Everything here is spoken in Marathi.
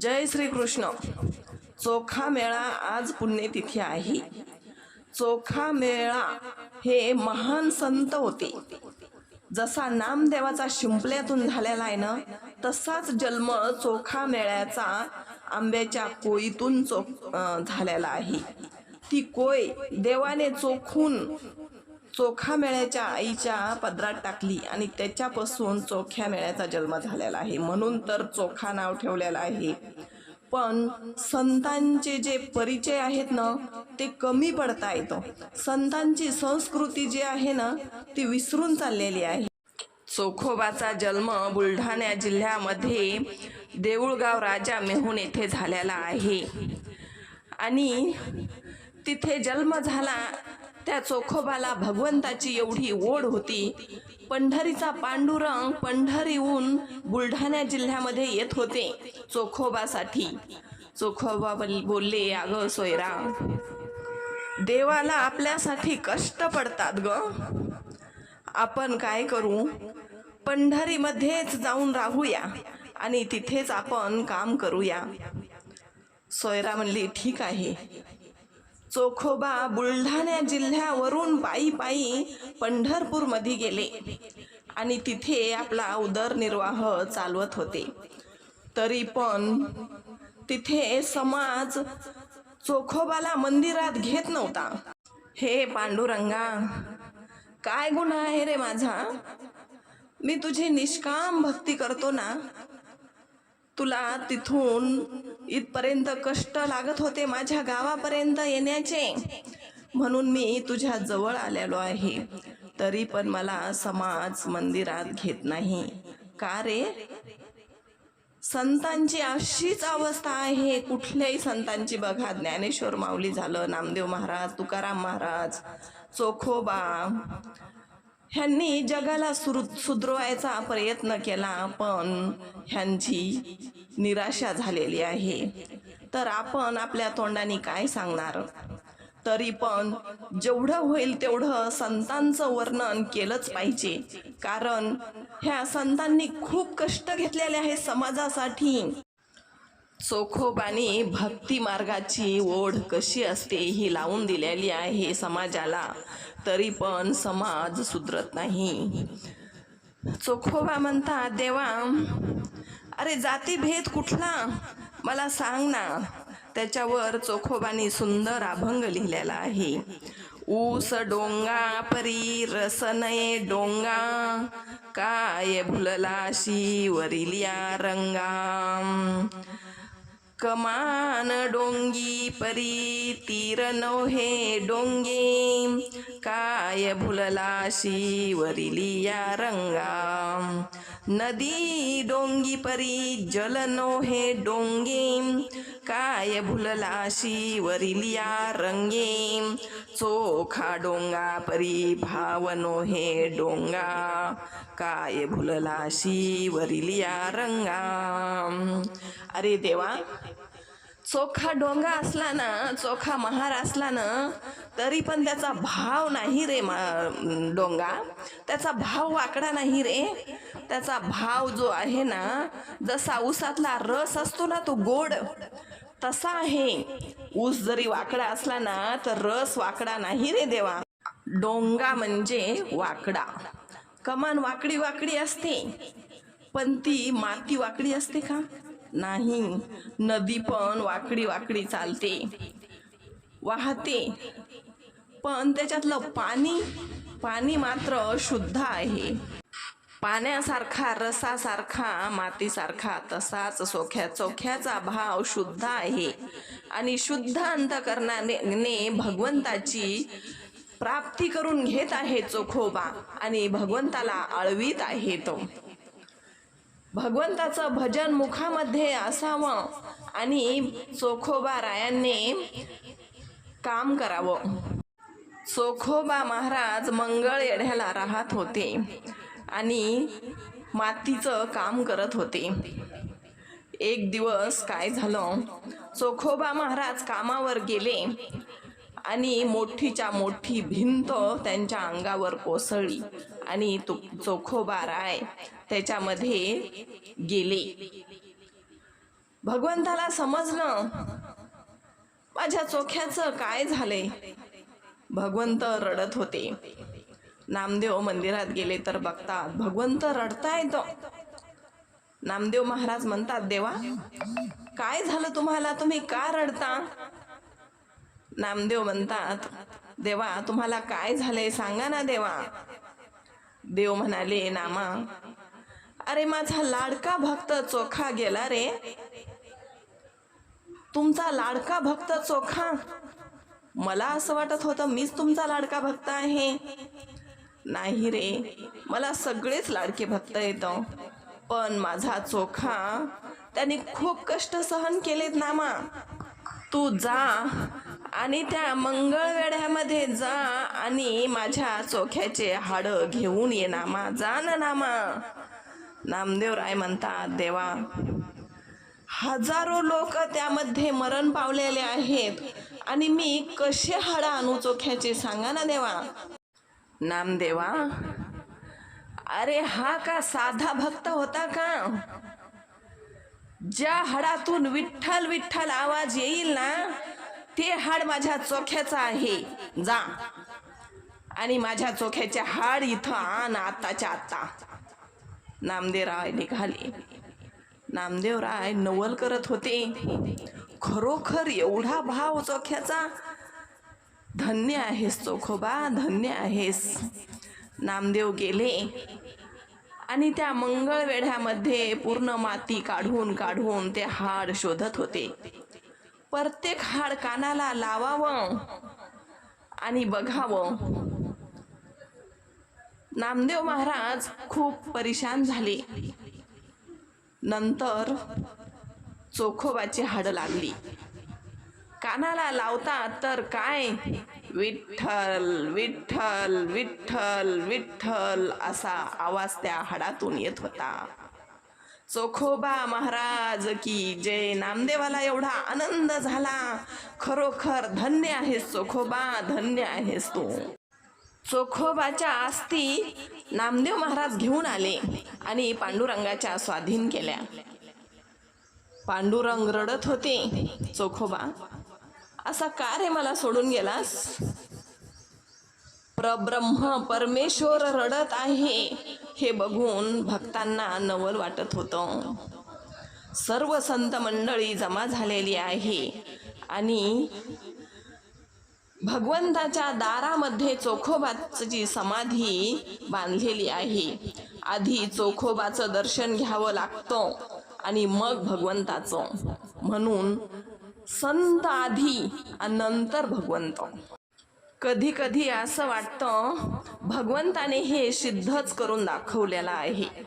जय श्री कृष्ण चोखा मेळा आज पुण्यतिथी आहे. चोखा मेळा हे महान संत होते. जसा नामदेवाचा शिंपल्यातून झालेला आहे ना तसाच जन्म चोखा मेळ्याचा आंब्याच्या कोयीतून चोख झालेला आहे. ती कोय देवाने चोखून चोखा मेळ्याच्या आईच्या पदरात टाकली आणि त्याच्यापासून चोख्या मेळ्याचा जन्म झालेला आहे. म्हणून तर चोखा नाव ठेवलेलं आहे. पण संतांचे जे परिचय आहेत ना ते कमी पडता येतं. संतांची संस्कृती जी आहे ना ती विसरून चाललेली आहे. चोखोबाचा जन्म बुलढाणा जिल्ह्यामध्ये देऊळगाव राजा मेहून येथे झालेला आहे. आणि तिथे जन्म झाला त्या चोखोबाला भगवंताची एवढी ओढ होती. पंढरीचा पांडुरंग पंढरीहून बुलढाणा जिल्ह्यामध्ये येत होते चोखोबासाठी. चोखोबा बोल- बोलले अगं सोयरा देवाला आपल्यासाठी कष्ट पडतात ग. आपण काय करू? पंढरीमध्येच जाऊन राहूया आणि तिथेच आपण काम करूया. सोयरा म्हणली ठीक आहे. चोखोबा बुलढाणा जिल्ह्यावरून पायी पायी पंढरपूरमध्ये गेले. आणि तिथे आपला उदरनिर्वाह चालवत होते. तरी पण तिथे समाज चोखोबाला मंदिरात घेत नव्हता. हे पांडुरंगा काय गुन्हा आहे रे माझा? मी तुझी निष्काम भक्ती करतो ना? तुला तिथून इथपर्यंत कष्ट लागत होते माझ्या गावापर्यंत येण्याचे. म्हणून मी तुझ्या जवळ आलेलो आहे. तरी पण मला समाज मंदिरात घेत नाही. का रे? संतांची अशीच अवस्था आहे. कुठल्याही संतांची बघा. ज्ञानेश्वर माऊली झालं नामदेव महाराज तुकाराम महाराज चोखोबा ह्यांनी जगाला सुरू सुधरवायचा प्रयत्न केला पण ह्यांची निराशा झालेली आहे. तर आपण आपल्या तोंडाने काय सांगणार? तरी पण जेवढं होईल तेवढं संतांचं वर्णन केलंच पाहिजे. कारण ह्या संतांनी खूप कष्ट घेतलेले आहेत समाजासाठी. चोखोबानी भक्ती मार्गाची ओढ कशी असते ही लावून दिलेली आहे समाजाला. तरी पण समाज सुधरत नाही. चोखोबा म्हणतात देवा अरे जातीभेद कुठला? मला सांग ना. त्याच्यावर चोखोबानी सुंदर अभंग लिहिलेला आहे. ऊस डोंगा परी रसनये डोंगा काय भुललाशी वरिल्या रंगा. कमान डोंगी परी तीर नोहे डोंगे. काय भुलला शिवरिली या रंगा. नदी डोंगी परी जल नोहे डोंगे. काय भुललाशी वरिली या रंगे? चोखा डोंगा परी भावनो नोहे डोंगा. काय भुललाशी वरिली या रंगा? अरे देवा चोखा डोंगा असला ना चोखा महार असला ना तरी पण त्याचा भाव नाही रे मा डोंगा. त्याचा भाव वाकडा नाही रे. त्याचा भाव जो आहे ना जसा उसातला रस असतो ना तो गोड. तसा आहे. ऊस जरी वाकडा असला ना तर रस वाकडा नाही रे देवा. डोंगा म्हणजे वाकडा. कमान वाकडी वाकडी असते. पण ती माती वाकडी असते का? नाही. नदी पण वाकडी वाकडी चालते. वाहते. पण त्याच्यातलं पाणी पाणी मात्र शुद्ध आहे. पाण्यासारखा रसासारखा मातीसारखा तसाच सोख्या चोख्याचा भाव शुद्ध आहे. आणि शुद्ध अंतकरणाने ने भगवंताची प्राप्ती करून घेत आहे चोखोबा आणि भगवंताला आळवीत आहे तो. भगवंताचं भजन मुखामध्ये असावं आणि चोखोबा रायांनी काम करावं. चोखोबा महाराज मंगळ येढ्याला राहत होते. आणि मातीचं काम करत होते. एक दिवस काय झालं? चोखोबा महाराज कामावर गेले आणि मोठीच्या मोठी भिंत त्यांच्या अंगावर कोसळली आणि तो चोखोबा राय त्याच्यामध्ये गेले. भगवंताला समजलं माझ्या चोख्याचं काय झालंय? भगवंत रडत होते. नामदेव मंदिरात गेले तर बघतात. भगवंत रडता येतो नामदेव महाराज म्हणतात देवा काय झालं तुम्हाला? तुम्ही का रडता? नामदेव म्हणतात देवा तुम्हाला काय झालंय? सांगा ना देवा. देव म्हणाले नामा अरे माझा लाडका भक्त चोखा गेला रे. तुमचा लाडका भक्त चोखा? मला असं वाटत होतं मीच तुमचा लाडका भक्त आहे. नाही रे. मला सगळेच लाडके भक्त येतं. पण माझा चोखा त्याने खूप कष्ट सहन केलेत नामा तू जा आणि त्या मंगळवेढ्यामध्ये जा आणि माझ्या चोख्याचे हाड घेऊन ये नामा जा ना नामा नामदेवराय म्हणतात देवा हजारो लोक त्यामध्ये मरण पावलेले आहेत आणि मी कसे हाडं आणू चोख्याचे? सांगा ना देवा. नामदेवा? अरे हा का साधा भक्त होता का? ज्या हाडातून विठ्ठल विठ्ठल आवाज येईल ना ते हाड माझ्या चोख्याचं आहे. जा. आणि माझ्या चोख्याचे हाड इथं आण आताच्या आता नामदेवराय निघाले. नामदेवराय नवल करत होते. खरोखर एवढा भाव चोख्याचा? धन्य आहेस चोखोबा धन्य आहेस. नामदेव गेले. आणि त्या मंगळवेढ्यामध्ये पूर्ण माती काढून काढून ते हाड शोधत होते. प्रत्येक हाड कानाला लावावं आणि बघावं. नामदेव महाराज खूप परेशान झाले. नंतर चोखोबाची हाड लागली. कानाला लावता तर काय? विठ्ठल विठ्ठल विठ्ठल विठ्ठल असा आवाज त्या हाडातून येत होता. चोखोबा महाराज की जय नामदेवाला एवढा आनंद झाला खरोखर धन्य आहेस चोखोबा धन्य आहेस तू. चोखोबाच्या आस्ती नामदेव महाराज घेऊन आले आणि पांडुरंगाच्या स्वाधीन केल्या. पांडुरंग रडत होते चोखोबा असा का रे मला सोडून गेलास? प्रब्रह्म परमेश्वर रडत आहे हे बघून भक्तांना नवल वाटत होतं. सर्व संत मंडळी जमा झालेली आहे आणि भगवंताच्या दारामध्ये चोखोबाची समाधी बांधलेली आहे आधी चोखोबाचं दर्शन घ्यावं लागतं आणि मग भगवंताचं. म्हणून संत आधी आणि नंतर भगवंत. कधी कधी असं वाटतं भगवंताने हे सिद्धच करून दाखवलेलं आहे.